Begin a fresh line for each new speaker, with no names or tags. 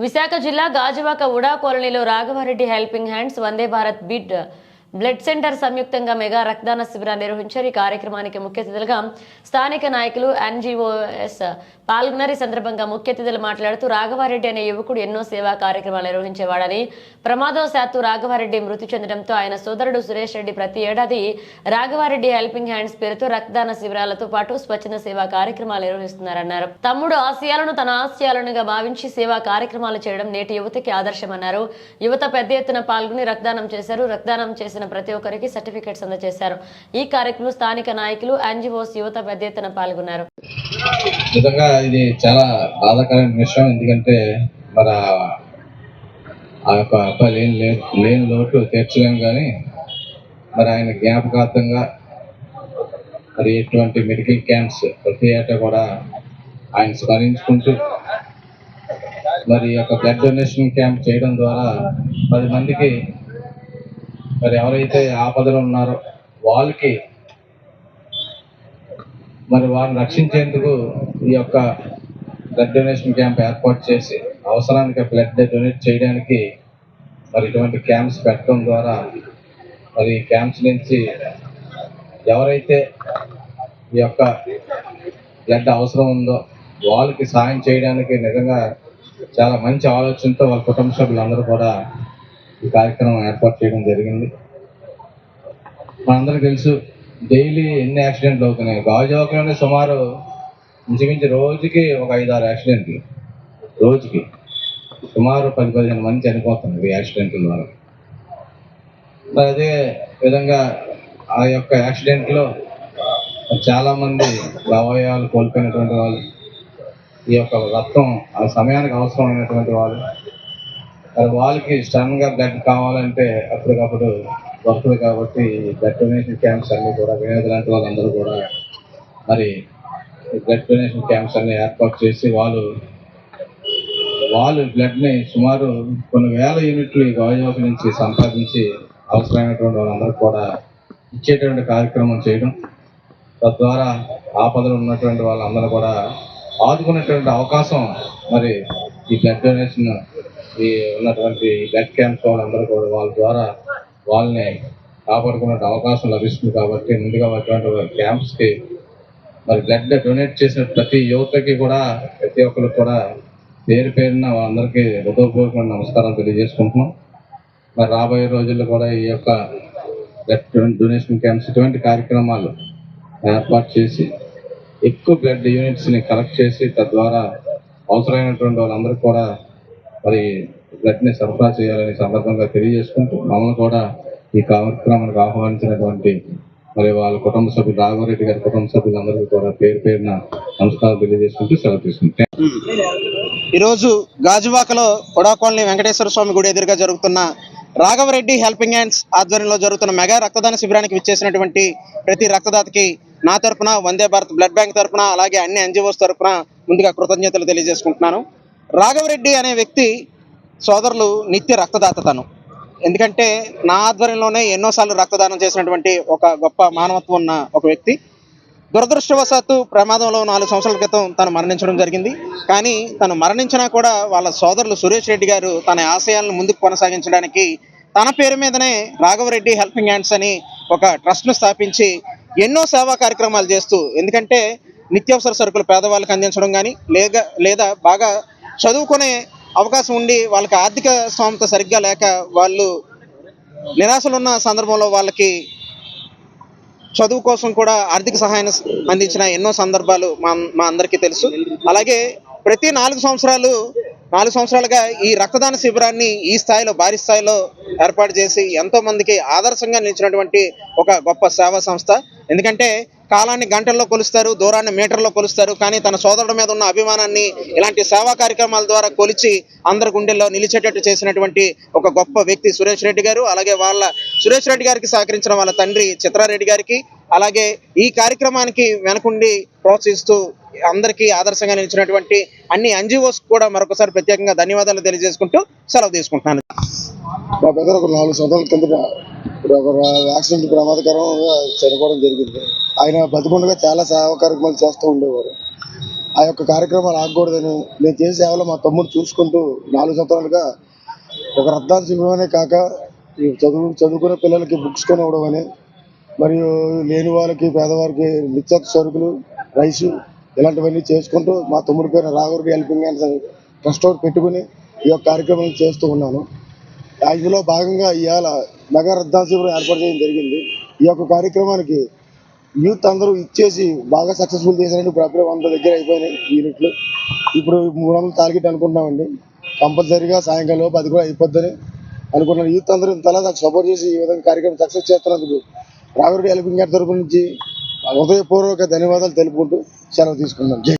విశాఖ జిల్లా గాజువాక ఉడా కాలనీలో Raghava Reddy helping hands Vande Bharat బిడ్ బ్లడ్ సెంటర్ సంయుక్తంగా మెగా రక్తదాన శిబిరాన్ని నిర్వహించారు. ఈ కార్యక్రమానికి ముఖ్య అతిథులుగా స్థానిక నాయకులు ఎన్జీఓఎస్ పాల్గొన్నారు. ఈ సందర్భంగా ముఖ్య అతిథులు మాట్లాడుతూ రాఘవారెడ్డి అనే యువకుడు ఎన్నో సేవా కార్యక్రమాలు నిర్వహించేవాడని ప్రమాదవశాత్తు రాఘవారెడ్డి మృతి చెందడంతో ఆయన సోదరుడు సురేష్ రెడ్డి ప్రతి ఏడాది రాఘవారెడ్డి హెల్పింగ్ హ్యాండ్స్ పేరుతో రక్తదాన శిబిరాలతో పాటు స్వచ్ఛంద సేవా కార్యక్రమాలు నిర్వహిస్తున్నారన్నారు. తమ్ముడు ఆశయాలను తన ఆశయాలనుగా భావించి సేవా కార్యక్రమాలు చేయడం నేటి యువతకి ఆదర్శమన్నారు. యువత పెద్ద ఎత్తున పాల్గొని రక్తదానం చేశారు. రక్తదానం చేసిన ప్రతి ఒక్కరికి సర్టిఫికేట్స్ అందజేశారు. ఈ కార్యక్రమం స్థానిక నాయకులు ఎన్జిఓస్ యువత పెద్ద ఎత్తున పాల్గొన్నారు.
నిజంగా ఇది చాలా బాధాకరమైన విషయం. ఎందుకంటే మన ఆ- యొక్క అబ్బాయి లేని లేని లోటు తీర్చలేము కానీ మరి ఆయన జ్ఞాపకార్థంగా మరి ఎటువంటి మెడికల్ క్యాంప్స్ ప్రతి ఏటా కూడా ఆయన స్మరించుకుంటూ మరి ఈ యొక్క బ్లడ్ డొనేషన్ క్యాంప్ చేయడం ద్వారా పది మందికి మరి ఎవరైతే ఆపదలో ఉన్నారో వాళ్ళకి మరి వారిని రక్షించేందుకు ఈ యొక్క బ్లడ్ డొనేషన్ క్యాంప్ ఏర్పాటు చేసి అవసరానికి బ్లడ్ డొనేట్ చేయడానికి మరి ఇటువంటి క్యాంప్స్ పెట్టడం ద్వారా మరి ఈ క్యాంప్స్ నుంచి ఎవరైతే ఈ యొక్క బ్లడ్ అవసరం ఉందో వాళ్ళకి సాయం చేయడానికి నిజంగా చాలా మంచి ఆలోచనతో వాళ్ళ కుటుంబ సభ్యులందరూ కూడా ఈ కార్యక్రమం ఏర్పాటు చేయడం జరిగింది. మనందరికీ తెలుసు డైలీ ఎన్ని యాక్సిడెంట్లు అవుతున్నాయి. గాజువాకలోనే సుమారు ఇంచుమించు రోజుకి ఒక ఐదు ఆరు యాక్సిడెంట్లు. రోజుకి సుమారు పది పదిహేను మంది చనిపోతున్నారు ఈ యాక్సిడెంట్ల ద్వారా. మరి అదే విధంగా ఆ యొక్క యాక్సిడెంట్లో చాలామంది అవయవాలు కోల్పోయినటువంటి వాళ్ళు ఈ యొక్క రక్తం ఆ సమయానికి అవసరమైనటువంటి వాళ్ళు వాళ్ళకి సడన్గా బ్లడ్ కావాలంటే అప్పటికప్పుడు భక్తులు కాబట్టి బ్లడ్ డొనేషన్ క్యాంప్స్ అన్నీ కూడా వినోద లాంటి వాళ్ళందరూ కూడా మరి బ్లడ్ డొనేషన్ క్యాంప్స్ అన్ని ఏర్పాటు చేసి వాళ్ళు వాళ్ళు బ్లడ్ని సుమారు కొన్ని వేల యూనిట్లు ఈ గాజువాక నుంచి సంపాదించి అవసరమైనటువంటి వాళ్ళందరూ కూడా ఇచ్చేటువంటి కార్యక్రమం చేయడం తద్వారా ఆపదలు ఉన్నటువంటి వాళ్ళందరూ కూడా ఆదుకునేటువంటి అవకాశం మరి ఈ బ్లడ్ డొనేషన్ ఈ ఉన్నటువంటి బ్లడ్ క్యాంప్స్ వాళ్ళందరూ కూడా వాళ్ళ ద్వారా వాళ్ళని కాపాడుకునే అవకాశం లభిస్తుంది కాబట్టి ముందుగా అటువంటి క్యాంప్స్కి మరి బ్లడ్ డొనేట్ చేసిన ప్రతి యువతకి కూడా ప్రతి ఒక్కరికి కూడా పేరు పేరున వాళ్ళందరికీ హృదయపూర్వకమైన నమస్కారం తెలియజేసుకుంటున్నాం. మరి రాబోయే రోజుల్లో కూడా ఈ యొక్క బ్లడ్ డొనేషన్ క్యాంప్స్ ఇటువంటి కార్యక్రమాలు ఏర్పాటు చేసి ఎక్కువ బ్లడ్ యూనిట్స్ని కలెక్ట్ చేసి తద్వారా అవసరమైనటువంటి వాళ్ళందరికీ కూడా మరి బ్లడ్ని సరఫరా చేయాలని సందర్భంగా తెలియజేసుకుంటూ మమ్మల్ని కూడా ఈ కార్యక్రమానికి ఆహ్వానించినటువంటి మరి వాళ్ళ కుటుంబ సభ్యులు రాఘవరెడ్డి గారి కుటుంబ సభ్యులందరికీ కూడా పేరు పేరున నమస్కారం తెలియజేసుకుంటూ సెలవు తీసుకుంటాం.
ఈరోజు గాజువాకలో కొడాకోల్ని వెంకటేశ్వర స్వామి గుడి ఎదురుగా జరుగుతున్న రాఘవరెడ్డి హెల్పింగ్ హ్యాండ్స్ ఆధ్వర్యంలో జరుగుతున్న మెగా రక్తదాన శిబిరానికి విచ్చేసినటువంటి ప్రతి రక్తదాతకి నా తరపున వందే భారత్ బ్లడ్ బ్యాంక్ తరపున అలాగే అన్ని ఎన్జిఓస్ తరఫున ముందుగా కృతజ్ఞతలు తెలియజేసుకుంటున్నాను. రాఘవరెడ్డి అనే వ్యక్తి సోదరులు నిత్య రక్తదాత తను ఎందుకంటే నా ఆధ్వర్యంలోనే ఎన్నోసార్లు రక్తదానం చేసినటువంటి ఒక గొప్ప మానవత్వం ఉన్న ఒక వ్యక్తి. దురదృష్టవశాత్తు ప్రమాదంలో నాలుగు సంవత్సరాల క్రితం తను మరణించడం జరిగింది. కానీ తను మరణించినా కూడా వాళ్ళ సోదరులు సురేష్ రెడ్డి గారు తన ఆశయాలను ముందుకు కొనసాగించడానికి తన పేరు మీదనే రాఘవరెడ్డి హెల్పింగ్ హ్యాండ్స్ అని ఒక ట్రస్ట్ను స్థాపించి ఎన్నో సేవా కార్యక్రమాలు చేస్తూ ఎందుకంటే నిత్యావసర సరుకులు పేదవాళ్ళకి అందించడం కానీ లేక లేదా బాగా చదువుకునే అవకాశం ఉండి వాళ్ళకి ఆర్థిక స్థోమత సరిగ్గా లేక వాళ్ళు నిరాశలున్న సందర్భంలో వాళ్ళకి చదువు కోసం కూడా ఆర్థిక సహాయం అందించిన ఎన్నో సందర్భాలు మా మా అందరికీ తెలుసు. అలాగే ప్రతి నాలుగు సంవత్సరాలు నాలుగు సంవత్సరాలుగా ఈ రక్తదాన శిబిరాన్ని ఈ స్థాయిలో భారీ స్థాయిలో ఏర్పాటు చేసి ఎంతో మందికి ఆదర్శంగా నిలిచినటువంటి ఒక గొప్ప సేవా సంస్థ. ఎందుకంటే కాలాన్ని గంటల్లో కొలుస్తారు దూరాన్ని మీటర్లో కొలుస్తారు. కానీ తన సోదరుడి మీద ఉన్న అభిమానాన్ని ఇలాంటి సేవా కార్యక్రమాల ద్వారా కొలిచి అందరి గుండెల్లో నిలిచేటట్టు చేసినటువంటి ఒక గొప్ప వ్యక్తి సురేష్ రెడ్డి గారు. అలాగే వాళ్ళ సురేష్ రెడ్డి గారికి సహకరించిన వాళ్ళ తండ్రి చిత్రారెడ్డి గారికి. అలాగే ఈ కార్యక్రమానికి వెనకుండి ప్రోత్సహిస్తూ అందరికీ ఆదర్శంగా నిలిచినటువంటి అన్ని ఎన్జిఓస్ కూడా మరొకసారి ప్రత్యేకంగా ధన్యవాదాలు తెలియజేసుకుంటూ సెలవు తీసుకుంటున్నాను.
మా బ్రదర్ ఒక నాలుగు సంవత్సరాల కిందట ఇప్పుడు ఒక యాక్సిడెంట్ ప్రమాదకరంగా చనిపోవడం జరిగింది. ఆయన బతికుండగా చాలా సేవా కార్యక్రమాలు చేస్తూ ఉండేవారు. ఆ యొక్క కార్యక్రమాలు ఆగకూడదని నేను చేసే సేవలో మా తమ్ముడు చూసుకుంటూ నాలుగు సంవత్సరాలుగా ఒక రక్తాన్ని చూడమనే కాక చదువు చదువుకునే పిల్లలకి బుక్స్ కొని ఇవ్వడం అని మరియు లేని వాళ్ళకి పేదవారికి నిత్యావసర సరుకులు రైసు ఇలాంటివన్నీ చేసుకుంటూ మా తమ్ముడి పేరు రాఘవరికి హెల్పింగ్ హ్యాండ్స్ ట్రస్ట్ ఒకటి పెట్టుకుని ఈ యొక్క కార్యక్రమాలు చేస్తూ ఉన్నాను. ఆ ఇందులో భాగంగా ఇవాళ మెగా రద్దాన్ శిబిరం ఏర్పాటు చేయడం జరిగింది. ఈ యొక్క కార్యక్రమానికి యూత్ అందరూ ఇచ్చేసి బాగా సక్సెస్ఫుల్ చేశారండి ఇప్పుడు అప్పుడే వంద దగ్గర అయిపోయినాయి యూనిట్లు ఇప్పుడు మూడు వందలు టార్గెట్ అనుకుంటున్నామండి. కంపల్సరీగా సాయంకాలం లోపు అది కూడా అయిపోద్దని అనుకుంటున్నాను. యూత్ అందరూ ఇంతలా నాకు సపోర్ట్ చేసి ఈ విధంగా కార్యక్రమం సక్సెస్ చేస్తున్నందుకు రావిరెడ్డి హెల్పింగ్ గారి తరపు నుంచి హృదయపూర్వక ధన్యవాదాలు తెలుపుకుంటూ సెలవు తీసుకున్నాను